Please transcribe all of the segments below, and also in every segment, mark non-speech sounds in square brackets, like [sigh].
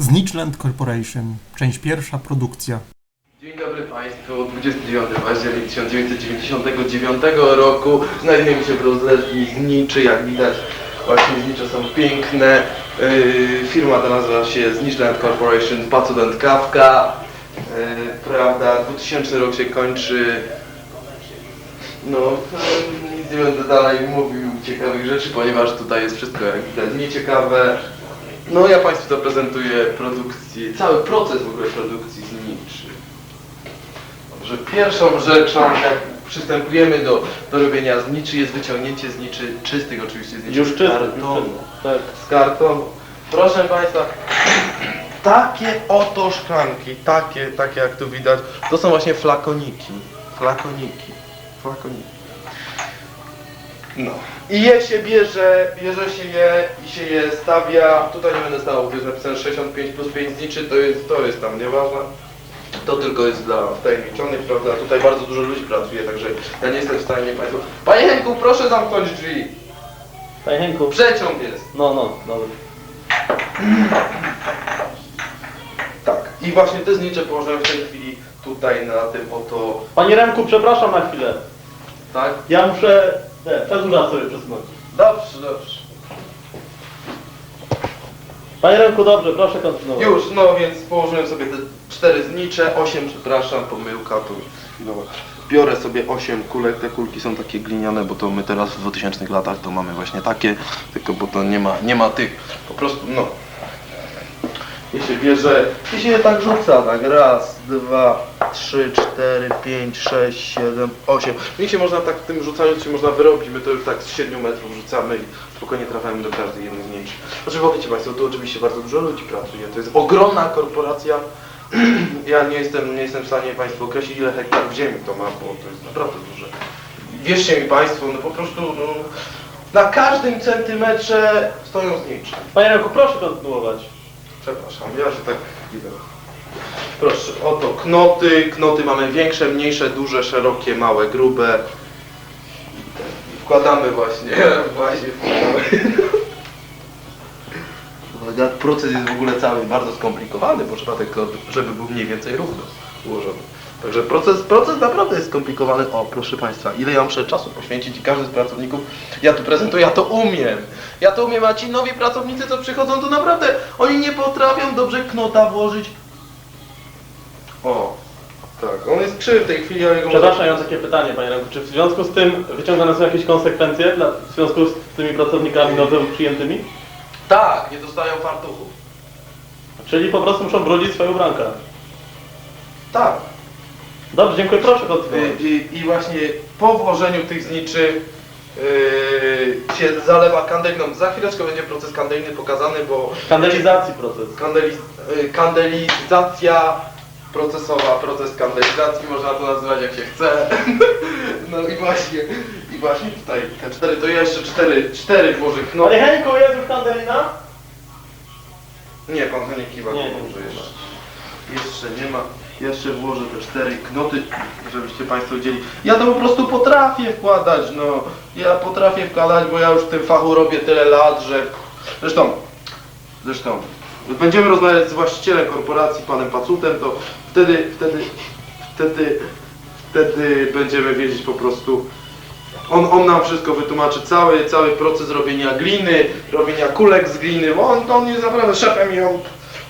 Znichland Corporation, część pierwsza, produkcja. Dzień dobry Państwu, 29 października 1999 roku znajdujemy się w rozleżni Zniczy, jak widać właśnie znicze są piękne. Yy, firma ta nazywa się Znichland Corporation, Pacudent Kawka. Yy, prawda, 2000 rok się kończy. No, nic nie będę dalej mówił ciekawych rzeczy, ponieważ tutaj jest wszystko jak widać nieciekawe. No ja Państwu zaprezentuję produkcję, cały proces w ogóle produkcji zniczy. Że pierwszą rzeczą, jak przystępujemy do, do robienia zniczy, jest wyciągnięcie zniczy, czystych oczywiście zniczy Już z już kartonu. czysty. Tak. Z kartonu. Proszę Państwa, takie oto szklanki, takie, takie jak tu widać, to są właśnie flakoniki. Flakoniki. Flakoniki. No. I je się bierze, bierze się je i się je stawia, tutaj nie będę stawał, bo jest napisane 65 plus 5 zniczy, to jest, to jest tam nieważne. To tylko jest dla wtajemniczonych, prawda? Tutaj bardzo dużo ludzi pracuje, także ja nie jestem w stanie Państwu... Panie Henku, proszę zamknąć drzwi. Panie Henku. Przeciąg jest. No, no, dobra. Tak. I właśnie te znicze położyłem w tej chwili tutaj na tym oto... Panie Remku, przepraszam na chwilę. Tak? Ja muszę te, przedłużać sobie przesunąć. Dobrze, dobrze. Panie Remku, dobrze, proszę kontynuować. Już, no więc położyłem sobie te cztery znicze, osiem, przepraszam, pomyłka tu. chwilowo. Biorę sobie 8 kulek, te kulki są takie gliniane, bo to my teraz w 2000 latach to mamy właśnie takie, tylko bo to nie ma, nie ma tych, po prostu, no. I się bierze, i się je tak rzuca, tak, raz, dwa, trzy, cztery, pięć, sześć, siedem, osiem. I się można tak tym rzucając się można wyrobić, my to już tak z 7 metrów rzucamy i spokojnie trafiamy do każdej jednej z nich. Znaczy, bo wiecie Państwo, tu oczywiście bardzo dużo ludzi pracuje, to jest ogromna korporacja, [clears throat] ja nie jestem, nie jestem w stanie Państwu określić ile hektarów ziemi to ma, bo to jest naprawdę duże. Wierzcie mi Państwo, no po prostu no, na każdym centymetrze stoją znicze. Panie Remku, proszę kontynuować. Przepraszam, ja się tak idę. Proszę, oto knoty. Knoty mamy większe, mniejsze, duże, szerokie, małe, grube. I Wkładamy właśnie, [laughs] właśnie. Uwaga, Proces jest w ogóle cały bardzo skomplikowany, bo trzeba tylko, żeby był mniej więcej równo ułożony. Także proces, proces naprawdę jest skomplikowany. O, proszę Państwa, ile ja muszę czasu poświęcić i każdy z pracowników, ja tu prezentuję, ja to umiem. Ja to umiem, a ci nowi pracownicy, co przychodzą, to naprawdę oni nie potrafią dobrze knota włożyć. O, tak, on jest krzywy w tej chwili, ale go Przepraszam, ja mam takie pytanie, Panie Remku. Czy w związku z tym wyciągane są jakieś konsekwencje dla, w związku z tymi pracownikami nowo przyjętymi? Tak, nie dostają fartuchów. Czyli po prostu muszą brudzić swoje ubranka. Tak. Dobrze, dziękuję, proszę I, kontynuować. i, i właśnie po włożeniu tych zniczy yy, się zalewa kandeliną. Za chwileczkę będzie proces kandeliny pokazany, bo Kandelizacji proces. Kandeli, y, kandelizacja procesowa, proces kandelizacji, można to nazywać jak się chce. [laughs] No i właśnie, i właśnie tutaj te cztery, to ja jeszcze cztery, cztery włożę Panie knoty. Henku, jest już kandelina? Nie, pan to nie kiwa, Nie, nie. jeszcze. Jeszcze nie ma. Jeszcze włożę te cztery knoty, żebyście Państwo wiedzieli. Ja to po prostu potrafię wkładać, no. Ja potrafię wkładać, bo ja już w tym fachu robię tyle lat, że... Zresztą, zresztą, będziemy rozmawiać z właścicielem korporacji, panem Pacutem, to wtedy, wtedy, wtedy, wtedy będziemy wiedzieć po prostu... On, on nam wszystko wytłumaczy, cały, cały proces robienia gliny, robienia kulek z gliny, bo on, on jest naprawdę szefem i on,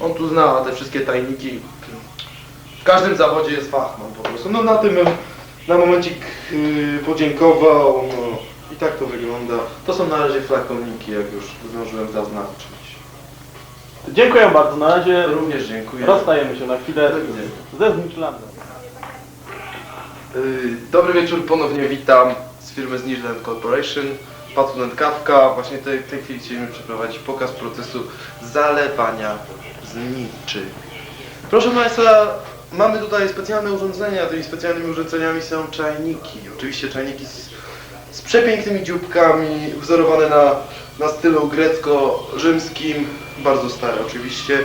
on tu zna te wszystkie tajniki. W każdym zawodzie jest fachman po prostu. No na tym na momencik yy, podziękował, no i tak to wygląda. To są na razie flakoniki, jak już zdążyłem zaznaczyć. Dziękuję bardzo. Na razie Również dziękuję. rozstajemy się na chwilę Do widzenia. ze Znichlandem. Yy, Dobry wieczór, ponownie witam z firmy Zniżland Corporation, Pacudent Kawka. Właśnie w tej, tej chwili chcieliśmy przeprowadzić pokaz procesu zalewania zniczy. Proszę Państwa, mamy tutaj specjalne urządzenia, tymi specjalnymi urządzeniami są czajniki. Oczywiście czajniki z, z przepięknymi dzióbkami, wzorowane na, na stylu grecko-rzymskim, bardzo stare oczywiście.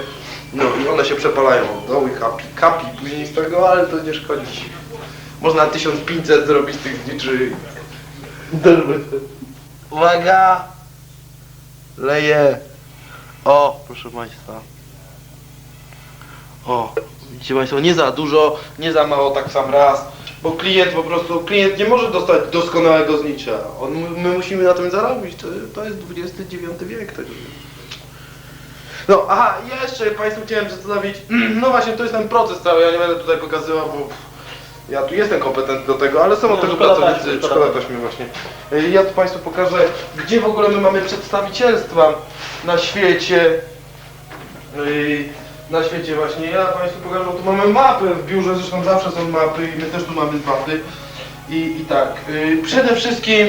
No i one się przepalają od i kapi, kapi później z tego, ale to nie szkodzi. Można 1500 zrobić z tych zniczy. Uwaga! Leję. O, proszę Państwa. O, widzicie Państwo, nie za dużo, nie za mało, tak sam raz. Bo klient po prostu, klient nie może dostać doskonałego znicza. On, my musimy na tym zarobić. To, to jest XXIX wiek. Także. No, aha, jeszcze Państwu chciałem przedstawić, no właśnie, to jest ten proces cały, ja nie będę tutaj pokazywał, bo ja tu jestem kompetentny do tego, ale są od tego szkoda pracownicy, taśmy, szkoda szkoda taśmy. taśmy właśnie. Y, Ja tu Państwu pokażę, gdzie w ogóle my mamy przedstawicielstwa na świecie. Y, Na świecie właśnie, ja Państwu pokażę, bo tu mamy mapy, w biurze zresztą zawsze są mapy i my też tu mamy mapy. I, i tak, y, przede wszystkim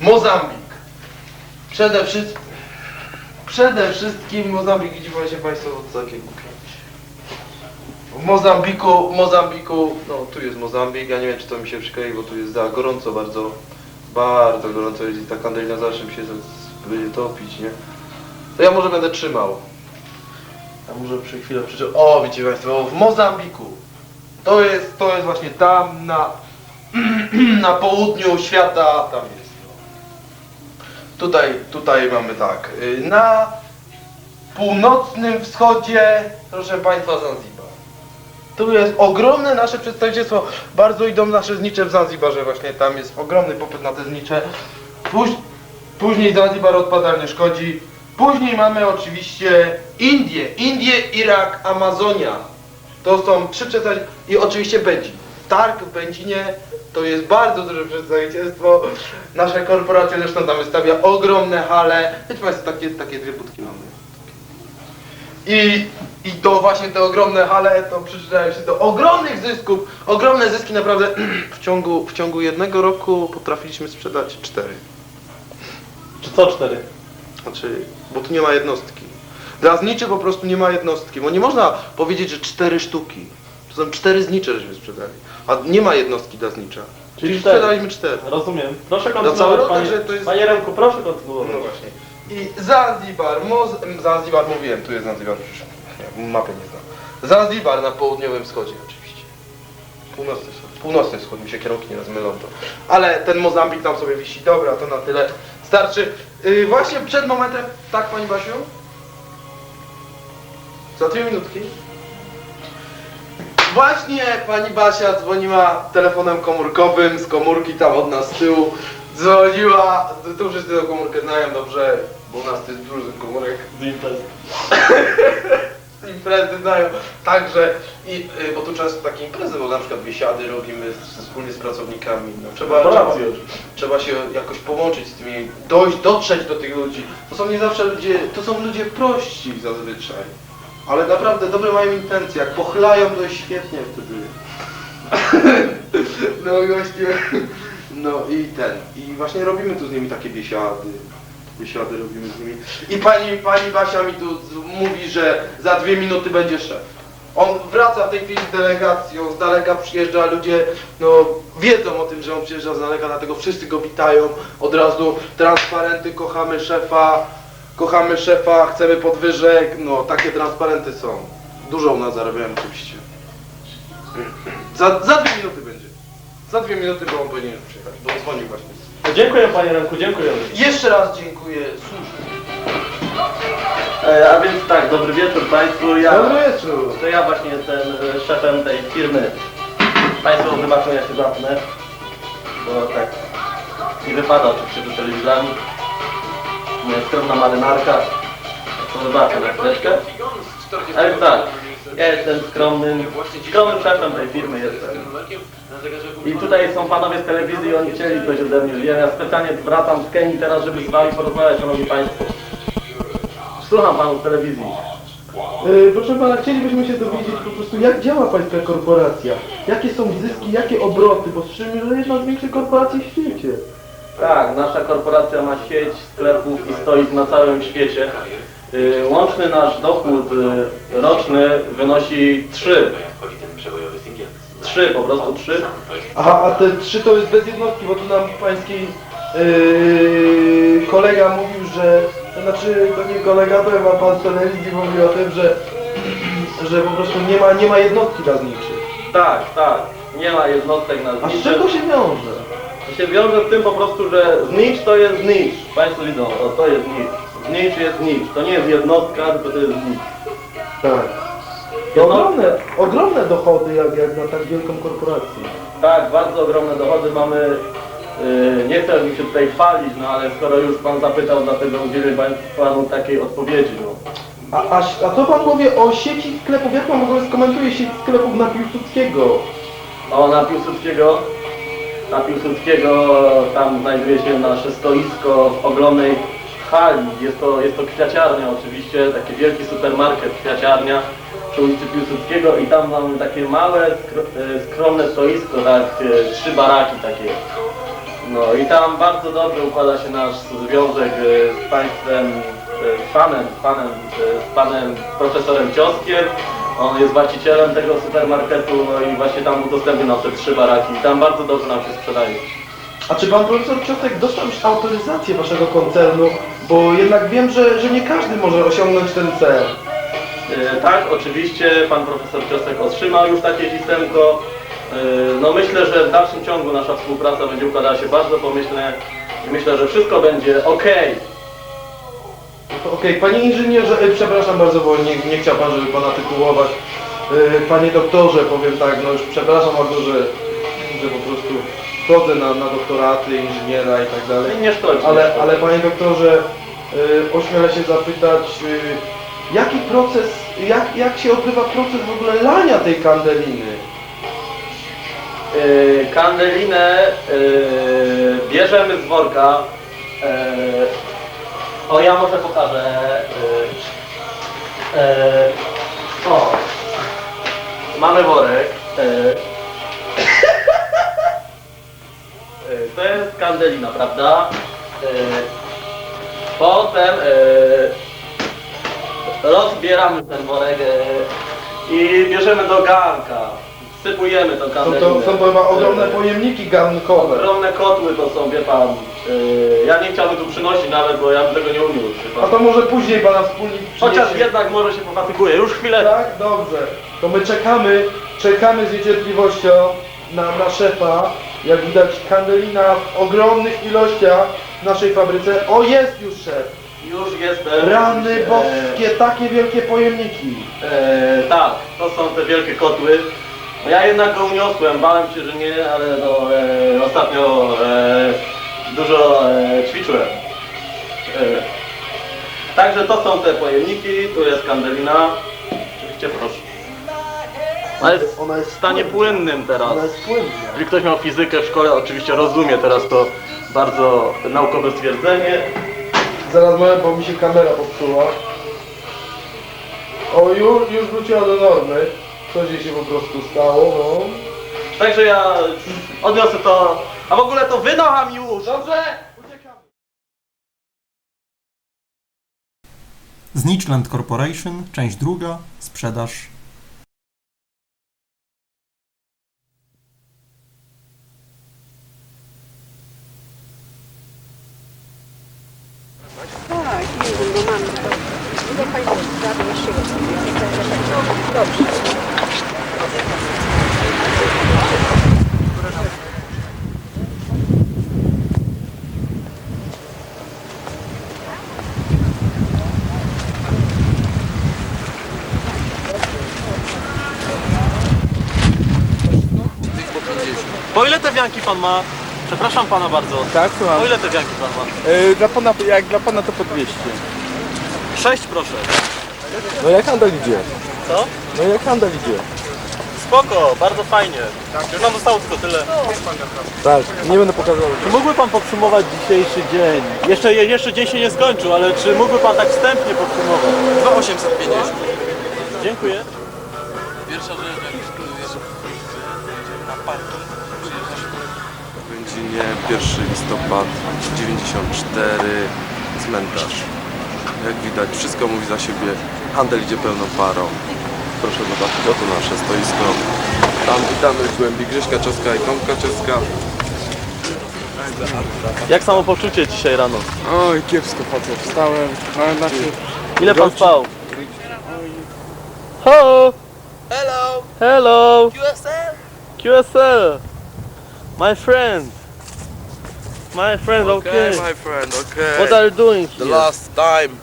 Mozambik. Przede wszystkim Przede wszystkim Mozambik, gdzie właśnie Państwo co takiego. W Mozambiku, Mozambiku, no tu jest Mozambik, ja nie wiem czy to mi się przyklei, bo tu jest za gorąco bardzo, bardzo gorąco jest i ta kandelina zawsze mi się będzie topić, nie? To ja może będę trzymał. A może przy chwilę przy... O, widzicie Państwo, w Mozambiku. To jest, to jest właśnie tam na, [clears throat] na południu świata, tam jest. Tutaj, tutaj mamy tak. y, Na północnym wschodzie, proszę Państwa, Zanzibar. Tu jest ogromne nasze przedstawicielstwo. Bardzo idą nasze znicze w Zanzibarze właśnie. Tam jest ogromny popyt na te znicze. Póź, później Zanzibar odpada nie szkodzi. Później mamy oczywiście Indię. Indię, Irak, Amazonia. To są trzy przedstawicielstwa. I oczywiście Będzin. Targ w Będzinie to jest bardzo duże przedstawicielstwo. Nasza korporacja zresztą tam wystawia ogromne hale. Wiecie Państwo, takie, takie dwie budki mamy. I, I to właśnie te ogromne hale to przyczyniają się do ogromnych zysków. Ogromne zyski naprawdę [clears throat] w ciągu, w ciągu jednego roku potrafiliśmy sprzedać cztery. Czy co cztery? Znaczy, bo tu nie ma jednostki. Dla zniczy po prostu nie ma jednostki, bo nie można powiedzieć, że cztery sztuki. To są cztery znicze, żeśmy sprzedali. A nie ma jednostki dla znicza. Czyli Czyli cztery. sprzedaliśmy cztery. Rozumiem. Proszę cały kontynuować, rok, panie, także to jest- panie Remku, proszę kontynuować. No właśnie. I Zanzibar, Moz... Zanzibar mówiłem, tu jest Zanzibar, przecież nie, mapy nie znam. Zanzibar na południowym wschodzie oczywiście. Północny wschód, północny wschód, mi się kierunki nie rozmylą to. Ale ten Mozambik tam sobie wisi, dobra, to na tyle starczy. Yy, właśnie przed momentem, tak Pani Basiu? Za dwie minutki. Właśnie pani Basia dzwoniła telefonem komórkowym z komórki tam od nas z tyłu. Dzwoniła, tu wszyscy tę komórkę znają dobrze, bo u nas to jest dużo komórek Z imprez. z imprezy znają. Także, i, y, bo tu często takie imprezy, bo na przykład biesiady robimy z, wspólnie z pracownikami. No, trzeba, trzeba, trzeba się jakoś połączyć z tymi, dojść, dotrzeć do tych ludzi. To są nie zawsze ludzie, to są ludzie prości zazwyczaj. Ale naprawdę dobre mają intencje, jak pochlają to świetnie wtedy. [laughs] No i właśnie, no i ten, i właśnie robimy tu z nimi takie biesiady. Biesiady robimy z nimi. I pani, pani Basia mi tu mówi, że za dwie minuty będzie szef. On wraca w tej chwili z delegacją, z daleka przyjeżdża, ludzie no, wiedzą o tym, że on przyjeżdża z daleka, dlatego wszyscy go witają, od razu transparenty, kochamy szefa, kochamy szefa, chcemy podwyżek, no takie transparenty są. Dużo u nas zarabiają oczywiście. Za, za dwie minuty będzie. Za dwie minuty, bo on powinien już przyjechać, bo dzwonił właśnie. Dziękuję panie Remku, dziękuję. Jeszcze raz dziękuję służbie. E, a więc tak, dobry wieczór Państwu. Ja, wieczór. to ja właśnie jestem e, szefem tej firmy. Państwo wybaczą, ja się zapnę, bo tak nie wypada oczywiście do telewizorami. Skromna marynarka. To wybaczę na chwileczkę. Ale tak, ja jestem skromnym, skromnym szefem tej firmy jestem. I tutaj są panowie z telewizji, oni chcieli coś ode mnie. Ja specjalnie wracam z Kenii teraz, żeby z wami porozmawiać, szanowni państwo. Słucham panu z telewizji. E, Proszę pana, chcielibyśmy się dowiedzieć po prostu jak działa pańska korporacja, jakie są zyski, jakie obroty, bo słyszymy, że jedna z większych korporacji w świecie. Tak, nasza korporacja ma sieć sklepów i stoi na całym świecie. Y, Łączny nasz dochód y, roczny wynosi 3. 3, po prostu 3. Aha, a te trzy to jest bez jednostki, bo tu nam pański yy, kolega mówił, że, to znaczy to nie kolega, to chyba pan z telewizji mówił o tym, że, że po prostu nie ma, nie ma jednostki dla zniczy. Tak, tak. Nie ma jednostek na A z czego się wiąże? Się wiąże z tym po prostu, że znicz to jest znicz. Państwo widzą, o, to jest znicz. Znicz jest znicz. To nie jest jednostka, tylko to jest znicz. Tak. To ogromne, ogromne dochody jak, jak na tak wielką korporację. Tak, bardzo ogromne dochody mamy. Yy, nie chcę mi się tutaj chwalić, no ale skoro już pan zapytał, dlatego udzielę pan- panu takiej odpowiedzi. No. A, a, a co pan powie o sieci sklepów? Jak pan w ogóle skomentuje sieć sklepów na Piłsudskiego? O, na Piłsudskiego, na Piłsudskiego tam znajduje się nasze stoisko w ogromnej hali. Jest to, jest to kwiaciarnia oczywiście, taki wielki supermarket, kwiaciarnia przy ulicy Piłsudskiego i tam mamy takie małe, e, skromne stoisko, tak, e, trzy baraki takie. No i tam bardzo dobrze układa się nasz związek e, z państwem, z panem, z panem, z panem profesorem Cioskiem. On jest właścicielem tego supermarketu, no i właśnie tam udostępnił nam te trzy baraki tam bardzo dobrze nam się sprzedaje. A czy pan profesor Ciosek dostał już autoryzację waszego koncernu? Bo jednak wiem, że, że nie każdy może osiągnąć ten cel. E, Tak, oczywiście pan profesor Ciosek otrzymał już takie pisemko. E, No myślę, że w dalszym ciągu nasza współpraca będzie układała się bardzo pomyślnie i myślę, że wszystko będzie ok. To Okej, panie inżynierze, e, przepraszam bardzo, bo nie, nie chciał pan, żeby pana tytułować. E, Panie doktorze, powiem tak, no już przepraszam bardzo, że, że po prostu chodzę na, na doktoraty inżyniera i tak dalej. Nie szkodzi. Ale, ale panie doktorze, y, ośmielę się zapytać, y, jaki proces, jak, jak się odbywa proces w ogóle lania tej kandeliny? Yy, kandelinę yy, bierzemy z worka. Yy, o, ja może pokażę. Yy, yy, o, mamy worek. Yy, to jest kandelina, prawda? Yy, potem yy, rozbieramy ten worek yy, i bierzemy do garnka. Wsypujemy tą Są kandelinę. to, są to chyba ogromne Yy, pojemniki garnkowe. Ogromne kotły to są, wie pan. Yy, ja nie chciałbym tu przynosić nawet, bo ja bym tego nie umiał. wie A to może później pana wspólnik Chociaż przyniesie. jednak może się pofatyguje. Już chwilę. Tak, dobrze. To my czekamy, czekamy z niecierpliwością na, na szefa. Jak widać kandelina w ogromnych ilościach w naszej fabryce. O, jest już szef! Już jestem. Rany Eee, boskie, takie wielkie pojemniki. E, tak, to są te wielkie kotły. No ja jednak go uniosłem, bałem się, że nie, ale no, e, ostatnio e, dużo e, ćwiczyłem. E, także to są te pojemniki, tu jest kandelina. Oczywiście proszę. Ona jest Ona jest w stanie płynnym teraz. Ona jest płynna. Jeżeli ktoś miał fizykę w szkole, oczywiście rozumie teraz to bardzo naukowe stwierdzenie. Zaraz moment, bo mi się kamera popsuła. O, już, już wróciła do normy. Coś jej się po prostu stało, no. Także ja odniosę to. A w ogóle to wynocham już! Dobrze! Uciekamy! Znichland Corporation, część druga, sprzedaż. Tak, nie wiem, bo mam to. Ile Państwo sprawy jeszcze jest? Dobrze. Po ile te wianki pan ma? Przepraszam pana bardzo. Tak, słucham. Po ile te wianki pan ma? Yy, dla pana, jak dla pana to po 200. Sześć proszę. No jak handel idzie? Co? No jak handel idzie? Spoko, bardzo fajnie. Już nam zostało tylko tyle. Tak, nie będę pokazywał. Czy mógłby pan podsumować dzisiejszy dzień? Jeszcze, jeszcze dzień się nie skończył, ale czy mógłby pan tak wstępnie podsumować? 2850. Dziękuję. Pierwsza rzecz, jak już na parking, w Będzinie 1 listopad 94 cmentarz. Jak widać wszystko mówi za siebie, handel idzie pełną parą. Proszę zobaczyć, oto nasze stoisko. Tam witamy w głębi Grześka Czeska i Tomka Czeska. Jak samopoczucie dzisiaj rano? Oj, kiepsko facet, wstałem, no znaczy... Ile pan spał? Hello! Hello! Hello! QSL! QSL! My friend! My friend, okay. my friend, okay. What are you doing The here? last time.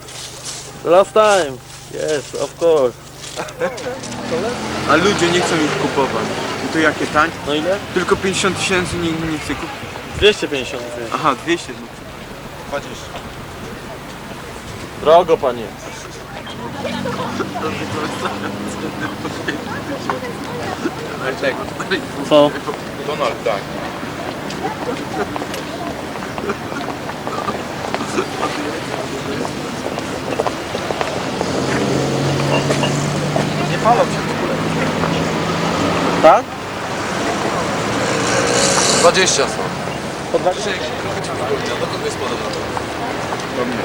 The last time. Yes, of course. A ludzie nie chcą ich kupować. I to jakie tań? No ile? Tylko 50 tysięcy nikt nie chce kupić. 250 zł. Aha, 200. no. Drogo panie. Co? Donald, tak. Nie palą się w ogóle. Tak? 20 są. Po 20. Do kogo jest podobna? Do mnie.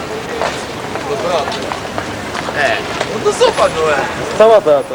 Dobra. E, no to zobacz, no e. Cała beata.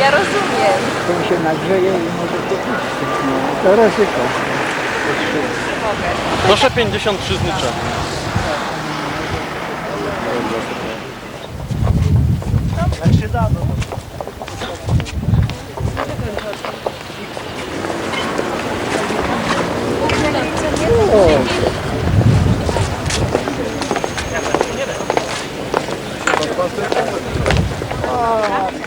Ja rozumiem. To się nagrzeje i może to puścić. No. To ryzyko. Proszę 53 znicze. Jak się da, no. Oh.